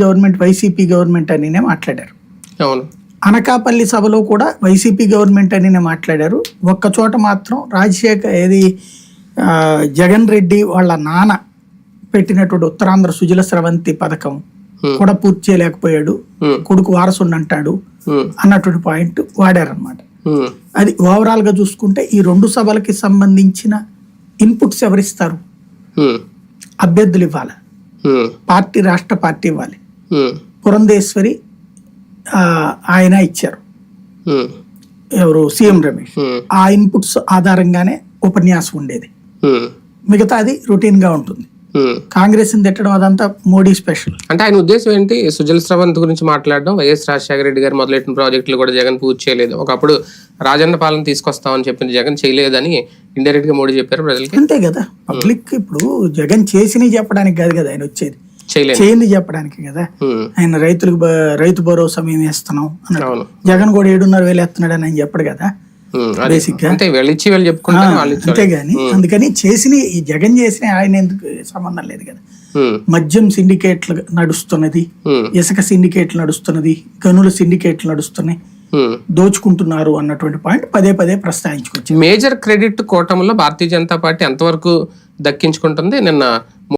Government YCP government అనినే మాట్లాడారు. అవును. అనకాపల్లి సభలో కూడా వైసీపీ గవర్నమెంట్ అనినే మాట్లాడారు. ఒక్క చోట మాత్రం రాజశేఖర్ ఏది జగన్ రెడ్డి వాళ్ళ నాన్న పెట్టినటువంటి ఉత్తరాంధ్ర సుజల స్రవంతి పథకం. కూడా పూర్తి చేయలేకపోయాడు. కొడుకు వారసుని అంటాడు అన్నటువంటి పాయింట్ వాడారనమాట అది ఓవరాల్గా చూసుకుంటే ఈ రెండు సభలకి సంబంధించిన ఇన్పుట్స్ ఎవరిస్తారు? అభ్యర్థులు ఇవ్వాలి? పార్టీ రాష్ట్ర పార్టీ ఇవ్వాలి. పురంధేశ్వరి ఆ, ఆయన ఇచ్చారు. ఉమ్, ఎవరు? సీఎం రమేష్. ఉమ్, ఆ ఇన్పుట్స్ ఆధారంగానే ఉపన్యాసం ఉండేది. ఉమ్, మిగతాది రొటీన్గా ఉంటుంది. కాంగ్రెస్ తిట్టడం అదంతా మోడీ స్పెషల్. అంటే ఆయన ఉద్దేశం ఏంటి? సుజల స్రవంత్ గురించి మాట్లాడడం వైఎస్ రాజశేఖర రెడ్డి గారు మొదలెట్టిన ప్రాజెక్టులు కూడా జగన్ పూర్తి చేయలేదు. ఒకప్పుడు రాజన్న పాలన తీసుకొస్తామని చెప్పింది జగన్ చేయలేదని ఇండైరెక్ట్గా మోడీ చెప్పారు ప్రజలకి. అంతే కదా. పబ్లిక్ ఇప్పుడు జగన్ చేసినవి చెప్పడానికి కాదు కదా ఆయన వచ్చేది. చేయింది చెప్పడానికి కదా. ఆయన రైతులకు రైతు భరోసా మేము వేస్తున్నాం అన్నాడు జగన్ కూడా ఏడున్నర వేలు వేస్తున్నాడు అని ఆయన చెప్పడు కదా. బేసిక్గా అంతే అందుకని చేసిన ఈ జగన్ చేసిన ఆయన ఎందుకు సంబంధం లేదు కదా. మద్యం సిండికేట్లు నడుస్తున్నది ఇసుక సిండికేట్లు నడుస్తున్నది గనుల సిండికేట్లు నడుస్తున్నాయి. దోచుకుంటున్నారు అన్నటువంటి పాయింట్ పదే పదే ప్రస్తావించుకొచ్చింది మేజర్ క్రెడిట్ కూటమిలో భారతీయ జనతా పార్టీ ఎంతవరకు దక్కించుకుంటుంది? నిన్న